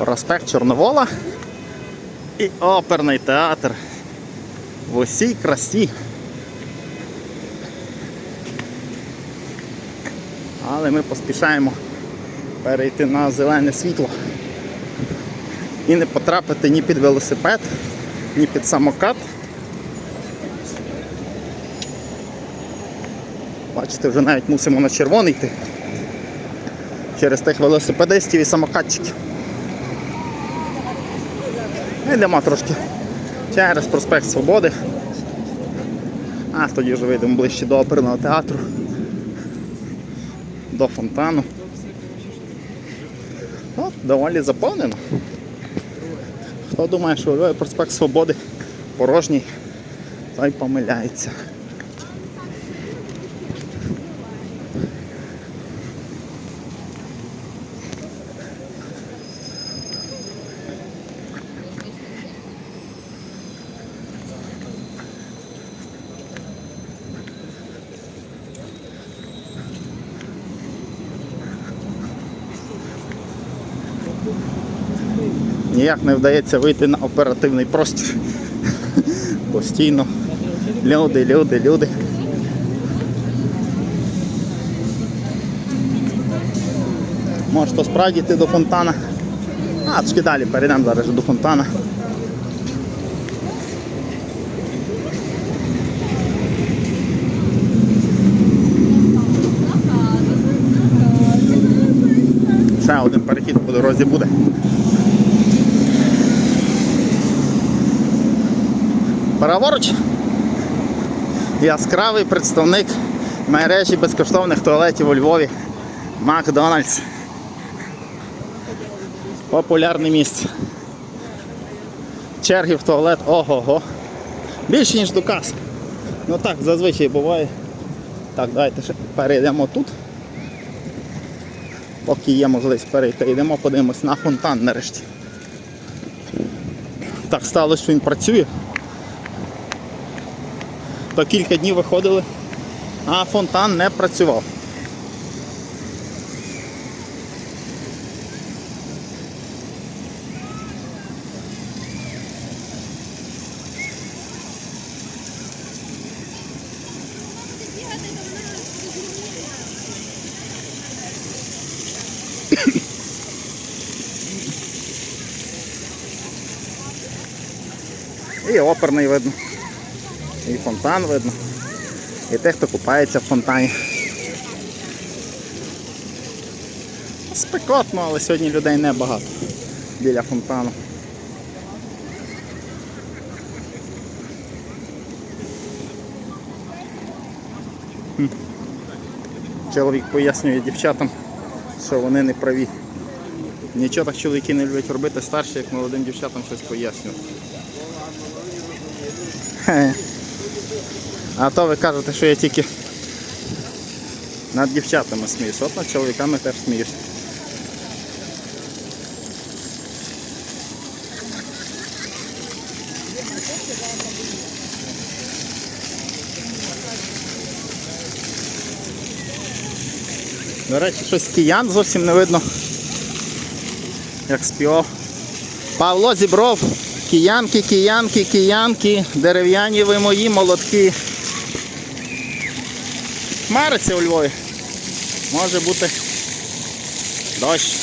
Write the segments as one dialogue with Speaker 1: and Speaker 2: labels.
Speaker 1: Проспект Чорновола і оперний театр в усій красі. Але ми поспішаємо перейти на зелене світло і не потрапити ні під велосипед, ні під самокат. Бачите, вже навіть мусимо на червоний йти через тих велосипедистів і самокатчиків. Йдемо трошки через проспект Свободи. А тоді вже вийдемо ближче до оперного театру, до фонтану. От, доволі заповнено. Хто думає, що Львові проспект Свободи порожній, той помиляється. Ніяк не вдається вийти на оперативний простір. Постійно. Люди, люди, люди. Може то справді йти до фонтана. А, трошки далі перейдемо зараз до фонтана. Ще один перехід по дорозі буде. Праворуч. Яскравий представник мережі безкоштовних туалетів у Львові. Макдональдс. Популярне місце. Черги в туалет ого-го. Більше ніж до каси. Ну так, зазвичай буває. Так, давайте ще перейдемо тут. Поки є можливість перейти, йдемо, подивимось на фонтан нарешті. Так сталося, що він працює. То кілька днів виходили, а фонтан не працював. І оперний видно. І фонтан видно. І тих, хто купається в фонтані. Спекотно, але сьогодні людей небагато біля фонтану. Чоловік пояснює дівчатам, що вони не праві. Нічого так чоловіки не люблять робити старші, як молодим дівчатам щось пояснювати. А то ви кажете, що я тільки над дівчатами сміюсь. От над чоловіками теж сміюсь. До речі, щось киян зовсім не видно. Як співав. Павло Зібров. Киянки, киянки, киянки, дерев'яні ви мої молотки. Хмариться у Львові. Може бути дощ.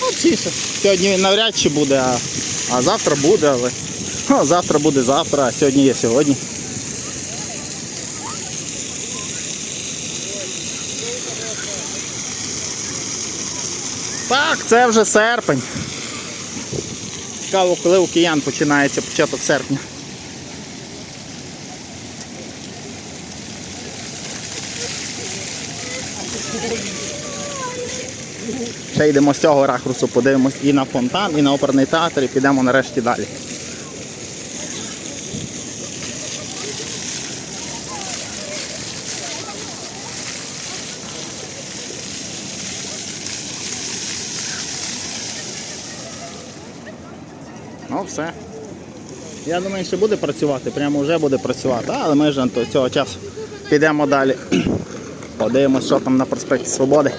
Speaker 1: Ну, тіше. Сьогодні навряд чи буде, а, а завтра буде, але ну, завтра буде завтра, а сьогодні є сьогодні. Так, це вже серпень. Цікаво, коли у киян починається початок серпня. Ще йдемо з цього ракурсу, подивимось і на фонтан, і на оперний театр, і підемо нарешті далі. Ну все. Я думаю, що буде працювати, прямо вже буде працювати, але ми ж до цього часу підемо далі. Подивимось, що там на проспекті Свободи.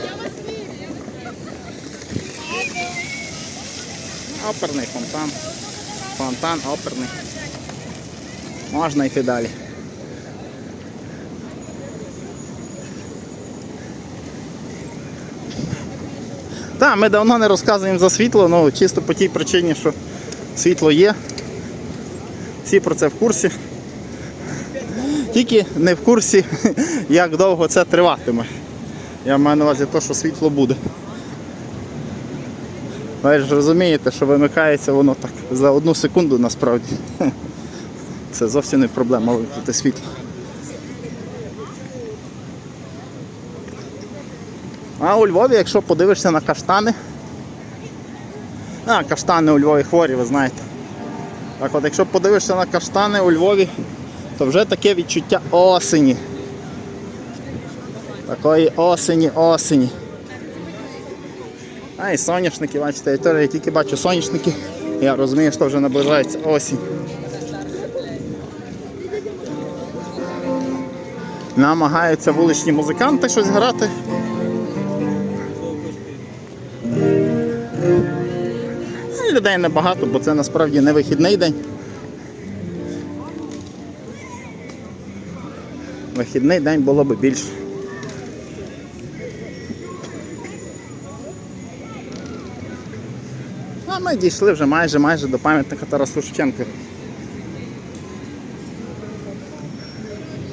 Speaker 1: Оперний фонтан. Фонтан оперний. Можна йти далі. Так, ми давно не розказуємо за світло, ну чисто по тій причині, що світло є. Всі про це в курсі. Тільки не в курсі, як довго це триватиме. Я маю на увазі те, що світло буде. Ви ж розумієте, що вимикається воно так за одну секунду насправді. Це зовсім не проблема вимкнути світло. А у Львові, якщо подивишся на каштани. А, каштани у Львові хворі, ви знаєте. Так от, якщо подивишся на каштани у Львові, то вже таке відчуття осені. Такої осені, осені. А і соняшники, бачите, я тільки бачу соняшники. Я розумію, що вже наближається осінь. Намагаються вуличні музиканти щось грати. Людей небагато, бо це насправді не вихідний день. Вихідний день було б більше. А ми дійшли вже майже майже до пам'ятника Тарасу Шевченку.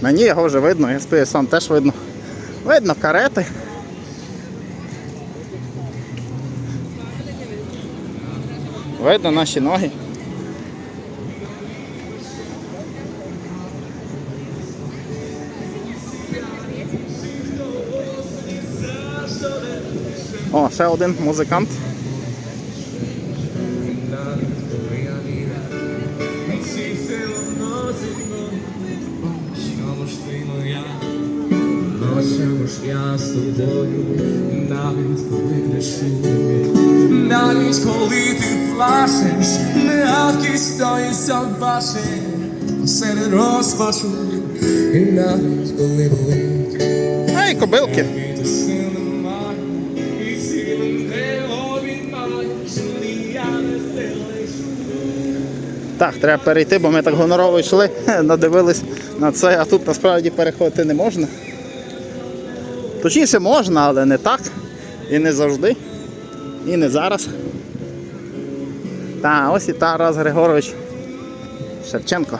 Speaker 1: Мені його вже видно, я спію сам теж видно. Видно карети. Видно наші ноги. О, ще один музикант.
Speaker 2: Ночами ж я з тобою, навіть коли кричу, навіть коли ти плачеш, мягкий стоїться бачиш, посеред розпачу, і навіть коли болить,
Speaker 1: Ай, кобилки. Так, треба перейти, бо ми так гонорово йшли, надивились на це, а тут насправді переходити не можна. Точніше можна, але не так. І не завжди. І не зараз. Та, ось і Тарас Григорович Шевченко.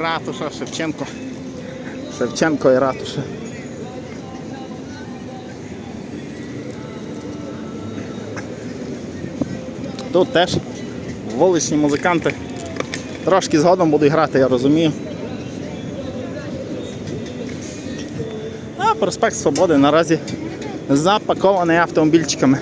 Speaker 1: Ратуша Шевченко. Шевченко і ратуша. Тут теж вуличні музиканти. Трошки згодом будуть грати, я розумію. А проспект Свободи наразі запакований автомобільчиками.